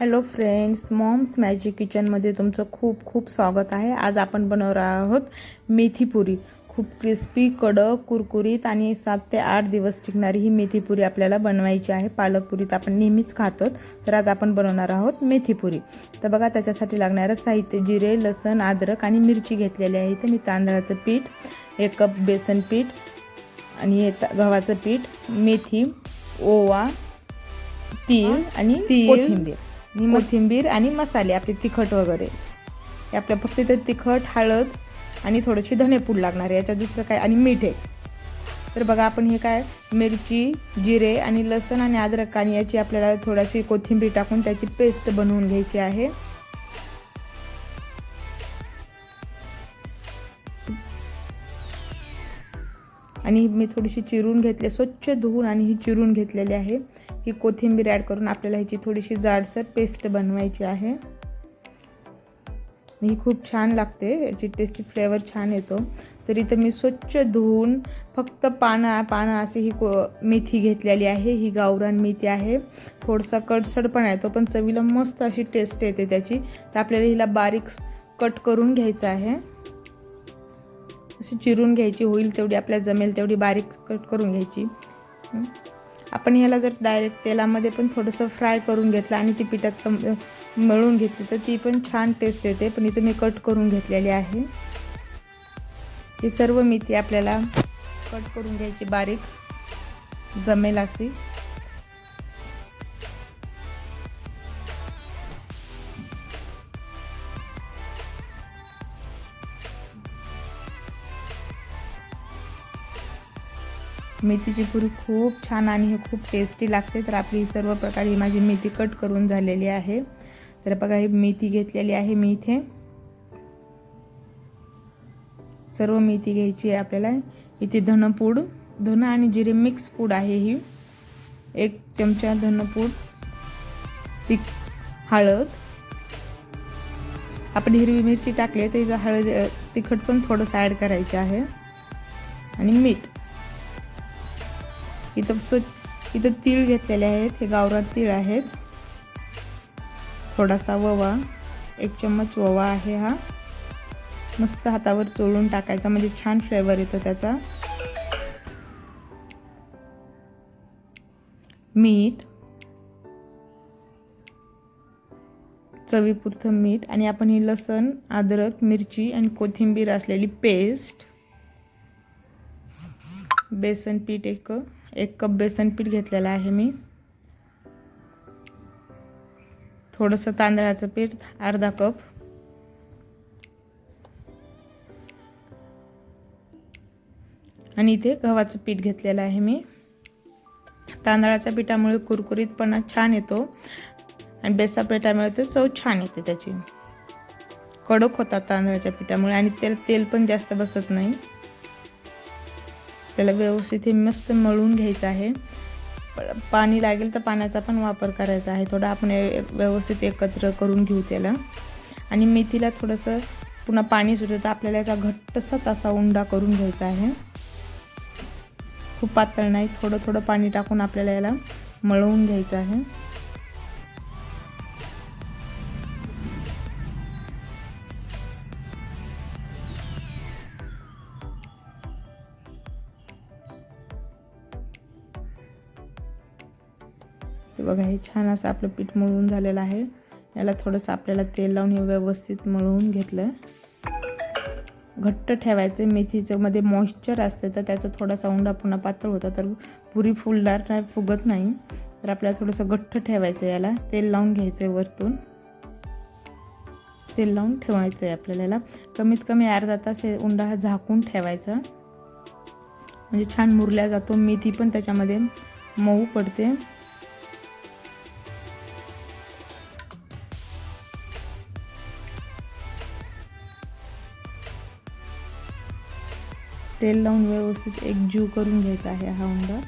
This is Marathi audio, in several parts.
हॅलो फ्रेंड्स मॉम्स मॅजिक किचनमध्ये तुमचं खूप खूप स्वागत आहे. आज आपण बनवणार आहोत मेथीपुरी खूप क्रिस्पी कडक कुरकुरीत आणि सात ते आठ दिवस टिकणारी ही मेथीपुरी आपल्याला बनवायची आहे. पालकपुरी तर आपण नेहमीच खातो तर आज आपण बनवणार आहोत मेथीपुरी तर बघा त्याच्यासाठी लागणारं साहित्य जिरे लसण अद्रक आणि मिरची घेतलेली आहे तर मी तांदळाचं पीठ एक कप बेसन पीठ आणि हे गव्हाचं पीठ मेथी ओवा तीळ आणि कोथिंबीर. आणि कोथिंबीर आणि मसाले आपले तिखट वगैरे. हे आपल्या फक्त इथं तिखट हळद आणि थोडीशी धनेपूड लागणार आहे. याच्यात दुसरं काय? आणि मीठ आहे. तर बघा आपण हे काय? मिरची जिरे आणि लसण आणि अद्रक आणि याची आपल्याला थोडीशी कोथिंबीर टाकून त्याची पेस्ट बनवून घ्यायची आहे. आणि मी थोडीशी चिरून घेतली स्वच्छ धुवून आणि ही चिरून घेतलेली आहे. ही कोथिंबीर ॲड करून आपल्याला ह्याची थोडीशी जाडसर पेस्ट बनवायची आहे. ही खूप छान लागते याची टेस्टी फ्लेवर छान येतो. तर इथं मी स्वच्छ धुवून फक्त पानं पानं अशी ही को मेथी घेतलेली आहे. ही गावरान मेथी आहे. थोडासा कडसड पण आहे तो पण चवीला मस्त अशी टेस्ट येते त्याची. तर आपल्याला हिला बारीक कट करून घ्यायचं आहे. अशी चिरून घ्यायची होईल तेवढी आपल्याला जमेल तेवढी बारीक कट करून घ्यायची. आपण ह्याला जर डायरेक्ट तेलामध्ये पण थोडंसं फ्राय करून घेतलं आणि ती पिठात मळून घेतली तर ती पण छान टेस्ट येते. पण इथे मी कट करून घेतलेली आहे. ही सर्व मेथी आपल्याला कट करून घ्यायची बारीक. जमेल अशी. मेथीची पुरी खूप छान आणि हे खूप टेस्टी लागते. तर आपली सर्व प्रकारे माझी मेथी कट करून झालेली आहे. तर बघा ही मेथी घेतलेली आहे मी इथे. सर्व मेथी घ्यायची आहे आपल्याला. इथे धनपूड धन आणि जिरे मिक्स पूड आहे ही. एक चमचा धनपूड ती हळद. आपण हिरवी मिरची टाकली तर हळद तिखट पण थोडंसं ॲड करायचं आहे. आणि मीठ. इथं स्व इथं तीळ घेतलेले आहेत हे गावरात तीळ आहेत. थोडासा ओवा एक चम्मच ओवा आहे हा. मस्त हातावर चोळून टाकायचा म्हणजे छान फ्लेवर येतो त्याचा. मीठ. चवीपुरतं मीठ आणि आपण ही लसण अद्रक मिरची आणि कोथिंबीर असलेली पेस्ट बेसन पीठ एक. एक कप बेसन पीठ घेतलेलं आहे मी. थोडंसं तांदळाचं पीठ अर्धा कप. आणि इथे गव्हाचं पीठ घेतलेलं आहे मी. तांदळाच्या पिठामुळे कुरकुरीतपणा छान येतो. आणि बेसा पिठामुळे ते चव छान येते त्याची. कडक होतात तांदळाच्या पिठामुळे आणि तेल तेल पण जास्त बसत नाही. आपल्याला व्यवस्थित हे मस्त मळून घ्यायचं आहे. पाणी लागेल तर पाण्याचा पण वापर करायचा आहे. थोडं आपण व्यवस्थित एकत्र करून घेऊ त्याला. आणि मेथीला थोडंसं पुन्हा पाणी सुटतं तर आपल्याला याचा घट्टसाच असा उंडा करून घ्यायचा आहे. खूप पातळ नाही थोडं थोडं पाणी टाकून आपल्याला याला मळवून घ्यायचं आहे. ते बघा हे छान असं आपलं पीठ मळून झालेलं आहे. याला थोडंसं आपल्याला तेल लावून हे व्यवस्थित मळवून घेतलं. घट्ट ठेवायचं मेथीचं मध्ये मॉइश्चर असते तर त्याचा थोडासा उंडा पुन्हा पातळ होता तर पुरी फुलदार नाही फुगत नाही. तर आपल्याला थोडंसं घट्ट ठेवायचं याला तेल लावून घ्यायचं आहे वरतून. तेल लावून ठेवायचं आहे आपल्याला याला. कमीत कमी अर्धा तास हे उंडा हा झाकून ठेवायचा. म्हणजे छान मुरल्या जातो मेथी पण त्याच्यामध्ये मऊ पडते. तेल लावून व्यवस्थित एक जीव करून घ्यायचा आहे हा उंडा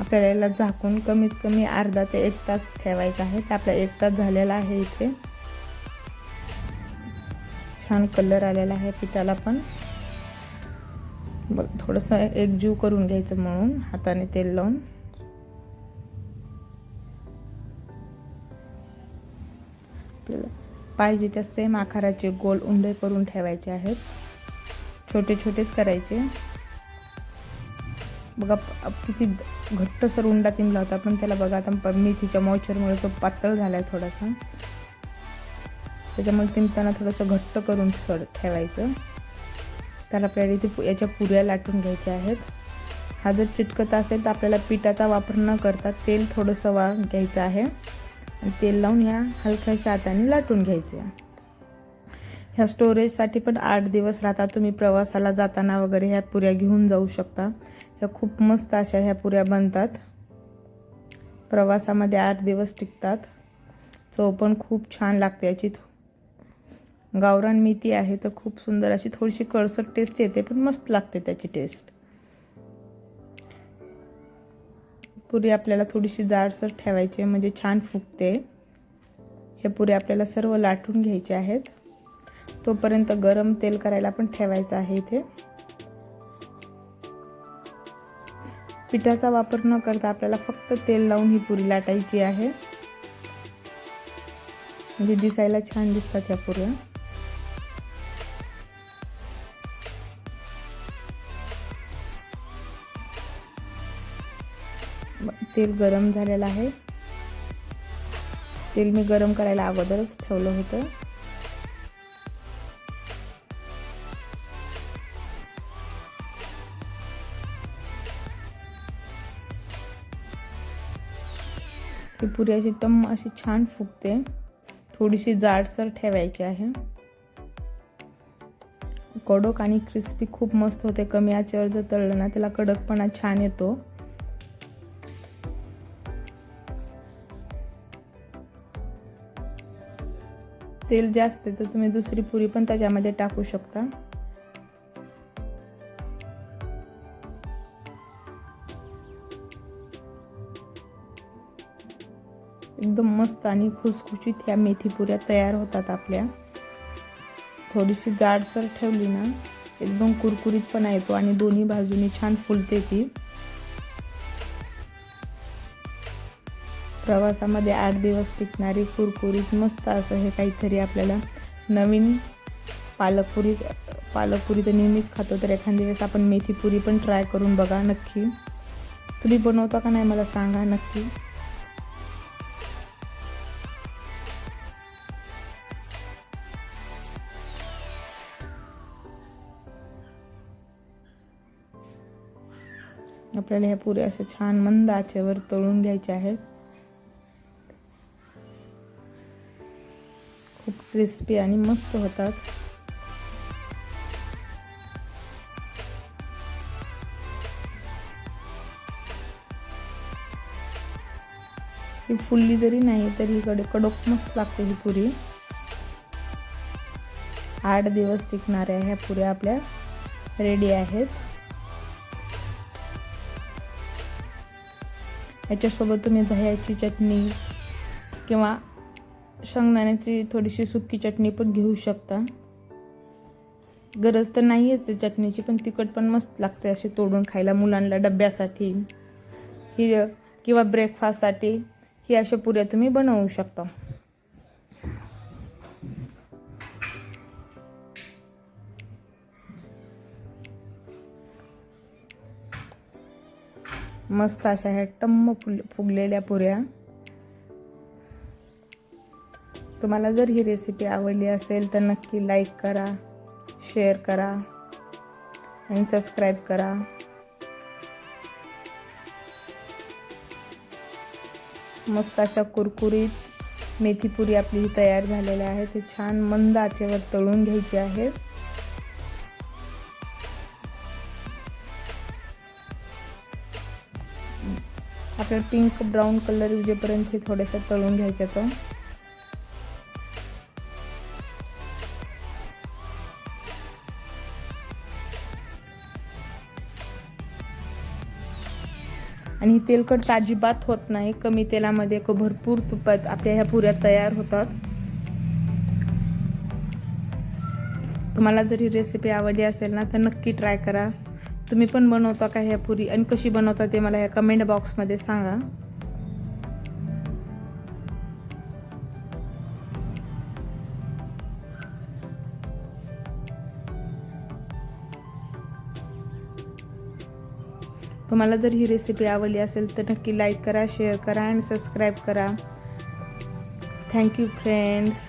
आपल्याला याला झाकून कमीत कमी अर्धा ते एक तास ठेवायचा आहे. तर आपला एक तास झालेला आहे इथे. छान कलर आलेला आहे पिठाला पण. बघ थोडंसं एकजीव करून घ्यायचं म्हणून हाताने तेल लावून. पाहिजे त्या सेम आकाराचे गोल उंडे करून ठेवायचे आहेत. छोटे छोटेच करायचे. बघा किती घट्टसर उंडा तिमला होता पण त्याला बघा आता मेथीच्या मॉइश्चरमुळे तो पातळ झाला आहे थोडासा. त्याच्यामुळे तिंबताना थोडंसं घट्ट करून सड ठेवायचं. त्याला आपल्याला इथे पु- याच्या पुऱ्या लाटून घ्यायच्या आहेत. हा जर चिटकत असेल तर आपल्याला पिठाचा वापर न करता तेल थोडंसं वा घ्यायचं आहे. तेल लावून ह्या हलक्याशा हाताने लाटून घ्यायचे. ह्या स्टोरेजसाठी पण आठ दिवस राहतात. तुम्ही प्रवासाला जाताना वगैरे ह्या पुऱ्या घेऊन जाऊ शकता. ह्या खूप मस्त अशा ह्या पुऱ्या बनतात. प्रवासामध्ये आठ दिवस टिकतात. चव पण खूप छान लागते याची. गावरान मेथी आहे तर खूप सुंदर अशी थोडीशी कळसट टेस्ट येते पण मस्त लागते त्याची टेस्ट पुरी आपल्याला थोडीशी जाडसर ठेवायची आहे म्हणजे छान फुगते. हे पुरी आपल्याला सर्व लाटून घ्यायचे आहेत. तोपर्यंत गरम तेल करायला पण ठेवायचं आहे इथे. पिठाचा वापर न करता आपल्याला फक्त तेल लावून ही पुरी लाटायची आहे. म्हणजे दिसायला छान दिसतात या पुऱ्या. तेल गरम झालेलं आहे. तेल मी गरम करायला अगोदरच ठेवलं होतं. ही पुरी अशी तम अशी छान फुगते. थोडीशी जाडसर ठेवायची आहे. कडक आणि क्रिस्पी खूप मस्त होते. कमी आचेवर जर तळलं ना त्याला कडकपणा छान येतो. तेल जास्त आहे तर तुम्ही दुसरी पुरी पण त्याच्यामध्ये टाकू शकता. एकदम मस्त आणि खुसखुशीत ह्या मेथी पुऱ्या तयार होतात आपल्या. थोडीशी जाडसर ठेवली ना एकदम कुरकुरीत पण येतो आणि दोन्ही बाजूनी छान फुलते ती. प्रवासामध्ये आठ दिवस टिकणारी कुरकुरीत मस्त असं हे काहीतरी आपल्याला नवीन पालकपुरी पालकपुरी तर नेहमीच खातो तर एखाद्या वेळेस आपण मेथीपुरी पण ट्राय करून बघा नक्की. तुम्ही बनवता का नाही मला सांगा नक्की. आपल्याला ह्या पुऱ्या असं छान मंद आचेवर तळून घ्यायच्या आहेत. खूप क्रिस्पी आणि मस्त होतात. ही फुलली जरी नाही तरी कडे कडक मस्त लागते ही पुरी. आठ दिवस टिकणाऱ्या ह्या पुऱ्या आपल्या रेडी आहेत. याच्यासोबत तुम्ही दह्याची चटणी किंवा शेंगदाण्याची थोडीशी सुकी चटणी पण घेऊ शकता. गरज तर नाही आहे चटणीची पण तिखट पण मस्त लागते अशी तोडून खायला मुलांना डब्यासाठी. ही किंवा ब्रेकफास्टसाठी ही अशा पुऱ्या तुम्ही बनवू शकता. मस्त अशा ह्या टम्म फुल फुगलेल्या पुऱ्या. तुम्हाला जर ही रेसिपी आवडली असेल तर नक्की लाईक करा शेअर करा आणि सबस्क्राईब करा. मस्त अशा कुरकुरीत मेथीपुरी आपली ही तयार झालेल्या आहे ते छान मंद आचेवर तळून घ्यायची आहे. आपल्याला पिंक ब्राऊन कलर येजेपर्यंत हे थोड्याशा तळून घ्यायच्या तर आणि ही तेलकट अजिबात होत नाही. कमी तेलामध्ये भरपूर तुपात आपल्या ह्या पुऱ्या तयार होतात. तुम्हाला जर ही रेसिपी आवडली असेल ना तर नक्की ट्राय करा. तुम्ही पण बनवता का ह्या पुरी? आणि कशी बनवता ते मला ह्या कमेंट बॉक्समध्ये सांगा. तुम्हाला जर ही रेसिपी आवडली असेल तर नक्की लाईक करा शेअर करा आणि सबस्क्राईब करा. Thank you friends